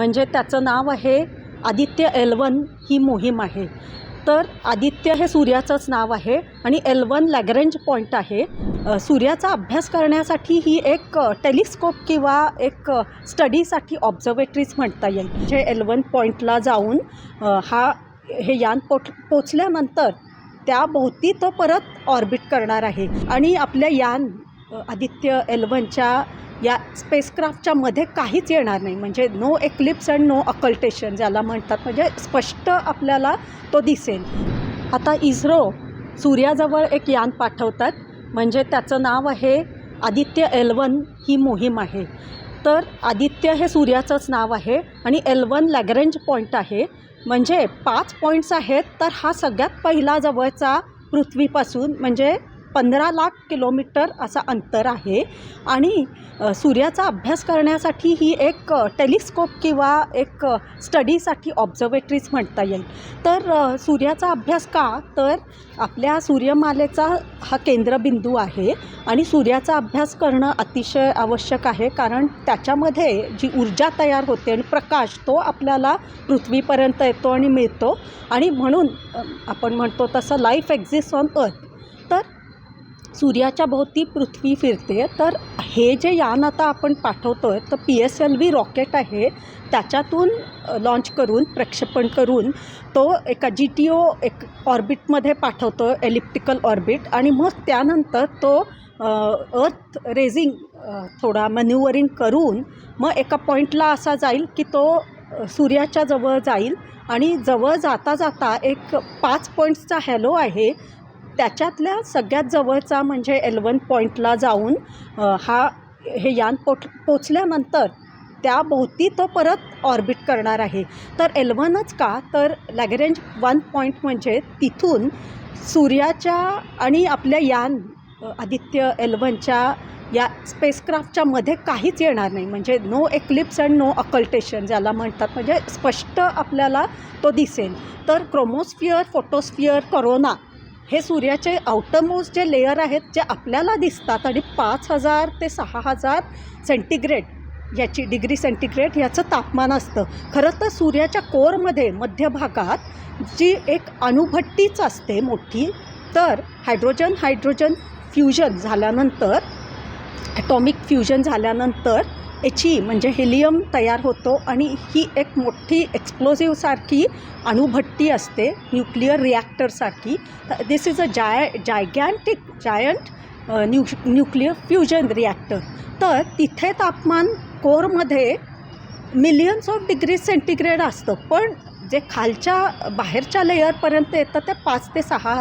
म्हणजे त्याचं नाव आहे आदित्य एल्वन ही मोहीम आहे. तर आदित्य हे सूर्याचंच नाव आहे आणि एल्वन वन लॅग्रेंज पॉईंट आहे. सूर्याचा अभ्यास करण्यासाठी ही एक टेलिस्कोप किंवा एक स्टडीसाठी ऑब्झर्वेटरीज म्हणता येईल. जे एल्वन पॉईंटला जाऊन हा हे यान पोट पोचल्यानंतर त्याभोवती तो परत ऑर्बिट करणार आहे. आणि आपल्या यान आदित्य एल्वनच्या या स्पेसक्राफ्टच्या मध्ये काहीच येणार नाही. म्हणजे no eclipse and no occultation ज्याला म्हणतात. म्हणजे स्पष्ट आपल्याला तो दिसेल. आता इस्रो सूर्याजवळ एक यान पाठवतात. म्हणजे त्याचं नाव आहे आदित्य एल्वन ही मोहीम आहे. तर आदित्य हे सूर्याचंच नाव आहे आणि एल्वन लॅग्रेंज पॉईंट आहे. म्हणजे पाच पॉईंट्स आहेत. तर हा सगळ्यात पहिला जवळचा पृथ्वीपासून म्हणजे पंधरा लाख किलोमीटर असा अंतर आहे. आणि सूर्याचा अभ्यास करण्यासाठी ही एक टेलिस्कोप किंवा एक स्टडीसाठी ऑब्झर्वेटरीज म्हणता येईल. तर सूर्याचा अभ्यास का? तर आपल्या सूर्यमालेचा हा केंद्रबिंदू आहे आणि सूर्याचा अभ्यास करणं अतिशय आवश्यक आहे. कारण त्याच्यामध्ये जी ऊर्जा तयार होते आणि प्रकाश तो आपल्याला पृथ्वीपर्यंत येतो आणि मिळतो. आणि म्हणून आपण म्हणतो तसं लाईफ एक्झिस्ट ऑन अर्थ सूर्याच्या भोवती पृथ्वी फिरते. तर हे जे यान आता आपण पाठवतो आहे तर P S L V rocket आहे. त्याच्यातून लॉन्च करून प्रक्षेपण करून तो एका जी टी ओ एक ऑर्बिटमध्ये पाठवतो एलिप्टिकल ऑर्बिट आणि मग त्यानंतर तो अर्थ रेझिंग थोडा मॅन्युवरिंग करून मग एका पॉईंटला असा जाईल की तो सूर्याच्या जवळ जाईल. आणि जवळ जाता जाता एक पाच पॉईंट्सचा हॅलो आहे. त्याच्यातल्या सगळ्यात जवळचा म्हणजे एल्वन पॉईंटला जाऊन हा हे यान पोट पोचल्यानंतर त्याभोवती तो परत ऑर्बिट करणार आहे. तर एल्वनच का? तर लॅगरेंज वन पॉईंट म्हणजे तिथून सूर्याच्या आणि आपल्या यान आदित्य एल्वनच्या या स्पेसक्राफ्टच्या मध्ये काहीच येणार नाही. म्हणजे no eclipse and no occultation ज्याला म्हणतात. म्हणजे स्पष्ट आपल्याला तो दिसेल. तर क्रोमोस्फिअर फोटोस्फिअर करोना हे सूर्याचे आउटरमोस्ट जे लेअर आहेत जे आपल्याला दिसतात आणि पाच हजार ते सहा हजार सेंटीग्रेड याची डिग्री सेंटीग्रेड याचं तापमान असतं. खरं तर सूर्याच्या कोरमध्ये मध्य भागात जी एक अणुभट्टीच असते मोठी तर हायड्रोजन हायड्रोजन फ्युजन झाल्यानंतर ॲटॉमिक फ्युजन झाल्यानंतर याची म्हणजे हिलियम तयार होतो आणि ही एक मोठी एक्सप्लोझिव्हसारखी अणुभट्टी असते न्यूक्लिअर रिॲक्टरसारखी दिस इज अ जाय gigantic giant new nuclear fusion reactor तर तिथे तापमान कोरमध्ये मिलियन्स ऑफ डिग्री सेंटीग्रेड असतं. पण जे खालच्या बाहेरच्या लेयरपर्यंत येतं ते पाच ते सहा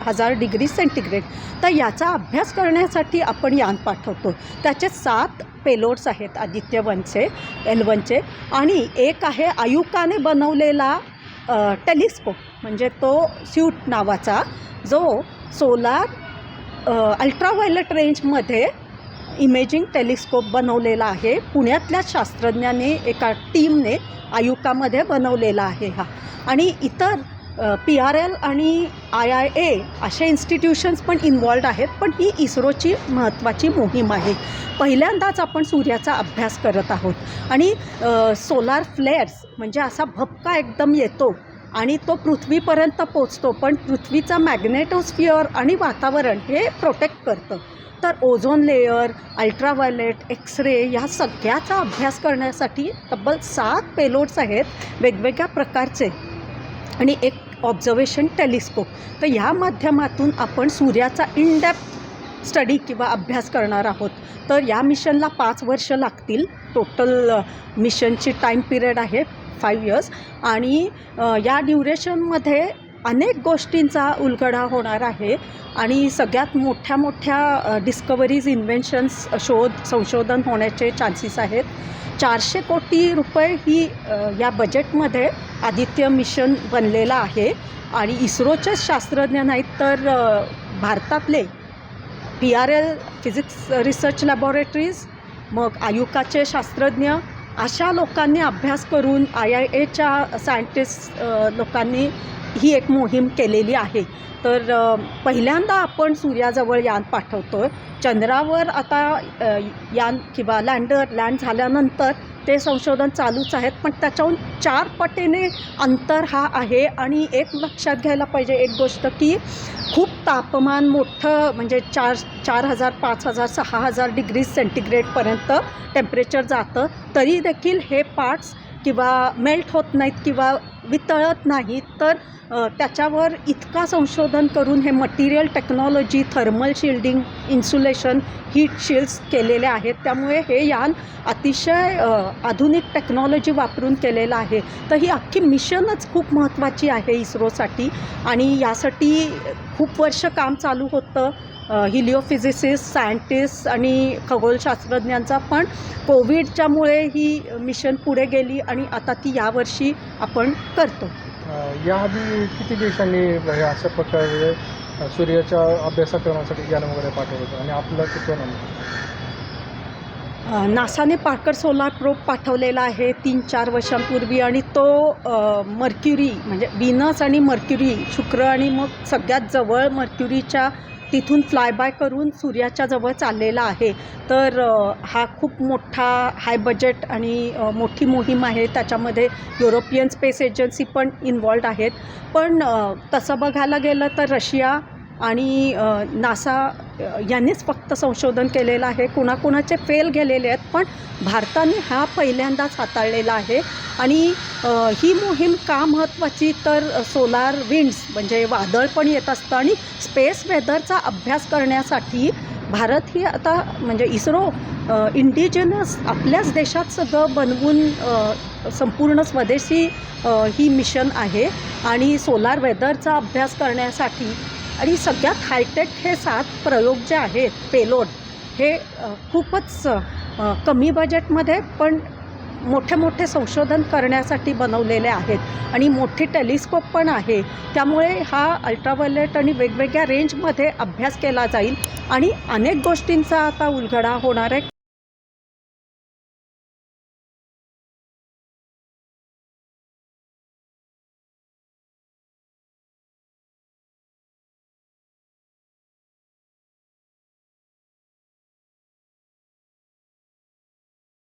हजार डिग्री सेंटीग्रेड तर याचा अभ्यास करण्यासाठी आपण यान पाठवतो. त्याचे सात पेलोड्स आहेत आदित्य वनचे एल वनचे आणि एक आहे आयुकाने बनवलेला टेलिस्कोप म्हणजे तो स्यूट नावाचा जो सोलार अल्ट्राव्हायलेट रेंजमध्ये इमेजिंग टेलिस्कोप बनवलेला आहे. पुण्यातल्याच शास्त्रज्ञाने एका टीमने आयुकामध्ये बनवलेला आहे हा. आणि इतर पी आर एल आणि आय आय ए असे इन्स्टिट्यूशन्स पण इन्वॉल्ड आहेत पण ही इस्रोची महत्त्वाची मोहीम आहे. पहिल्यांदाच आपण सूर्याचा अभ्यास करत आहोत. आणि सोलार फ्लेअर्स म्हणजे असा भपका एकदम येतो आणि तो पृथ्वीपर्यंत पोचतो पण पृथ्वीचा मॅग्नेटोस्फिअर आणि वातावरण हे प्रोटेक्ट करतं. तर ozone layer ultraviolet X ray सगळ्याचा अभ्यास करण्यासाठी तब्बल सात पेलोड्स आहेत वेगवेगळ्या प्रकारचे. आणि एक ऑब्झर्वेशन टेलिस्कोप तर ह्या माध्यमातून आपण सूर्याचा इनडेप्थ स्टडी किंवा अभ्यास करणार आहोत. तर या मिशनला पाच वर्ष लागतील. टोटल मिशनची टाईम पिरियड आहे फाईव्ह इयर्स आणि uh, या ड्युरेशनमध्ये अनेक गोष्टींचा उलगडा होणार आहे आणि सगळ्यात मोठ्या मोठ्या डिस्कवरीज इन्व्हेन्शन्स शोध संशोधन होण्याचे चान्सेस आहेत. चारशे कोटी रुपये ही या बजेटमध्ये आदित्य मिशन बनलेलं आहे आणि इस्रोचेच शास्त्रज्ञ नाहीत तर भारतातले P R L physics research laboratories मग आयुकाचे शास्त्रज्ञ अशा लोकांनी अभ्यास करून आय आय एच्या सायंटिस्ट लोकांनी ही एक मोहीम केलेली आहे. तर पहिल्यांदा आपण सूर्याजवळ यान पाठवतो आहे चंद्रावर आता यान किंवा लँडर लँड झाल्यानंतर ते संशोधन चालूच आहेत. पण त्याच्याहून चार पटीने अंतर हा आहे आणि एक लक्षात घ्यायला पाहिजे एक गोष्ट की खूप तापमान मोठं म्हणजे चार चार हजार पाच हजार सहा हजार डिग्री सेंटीग्रेडपर्यंत टेम्परेचर जातं. तरी देखील हे पार्ट्स किंवा मेल्ट होत नाहीत किंवा वितळत नाहीत तर त्याच्यावर इतका संशोधन करून हे material technology thermal shielding insulation heat shields केलेले आहेत. त्यामुळे हे यान अतिशय आधुनिक टेक्नॉलॉजी वापरून केलेलं आहे. तर ही अख्खी मिशनच खूप महत्त्वाची आहे इस्रोसाठी. आणि यासाठी खूप वर्ष काम चालू होतं. हिलिओफिजिसिस्ट सायंटिस्ट आणि खगोलशास्त्रज्ञांचा पण कोविडच्यामुळे ही मिशन पुढे गेली आणि आता ती यावर्षी आपण करतो. याआधी किती देशांनी हे अशा प्रकारे सूर्याच्या अभ्यासाकरणासाठी यान वगैरे पाठवलं आणि आपलं किती नासाने पार्कर सोलार प्रोब पाठवलेला आहे तीन चार वर्षांपूर्वी आणि तो मर्क्युरी म्हणजे व्हीनस आणि मर्क्युरी शुक्र आणि मग सगळ्यात जवळ मर्क्युरीच्या तिथून फ्लायबाय करून सूर्याच्या जवळ चाललेला आहे. तर हा खूप मोठा हाय बजेट आणि मोठी मोहीम आहे. त्याच्यामध्ये युरोपियन स्पेस एजन्सी पण इन्वॉल्ड आहेत. पण तसं बघायला गेलं तर रशिया आणि नासा यांनीच फक्त संशोधन केलेलं आहे. कुणाकुणाचे फेल गेलेले आहेत पण भारताने हा पहिल्यांदाच हाताळलेला आहे. आणि ही मोहीम का महत्त्वाची? तर सोलार विंड्स म्हणजे वादळ पण येत असतं आणि स्पेस वेदरचा अभ्यास करण्यासाठी भारत ही आता म्हणजे इस्रो इंडिजिनस आपल्याच देशात सगळं बनवून संपूर्ण स्वदेशी ही मिशन आहे. आणि सोलार वेदरचा अभ्यास करण्यासाठी आणि सगळ्यात हायटेक हे सात प्रयोग जे आहेत पेलोड हे खूपच कमी बजेटमध्ये पण मोठे मोठे संशोधन करण्यासाठी बनवलेले आहेत. आणि मोठी टेलिस्कोप पण आहे. त्यामुळे हा अल्ट्राव्हायलेट आणि वेगवेगळ्या रेंजमध्ये अभ्यास केला जाईल. आणि अनेक गोष्टींचा आता उलगडा होणार आहे.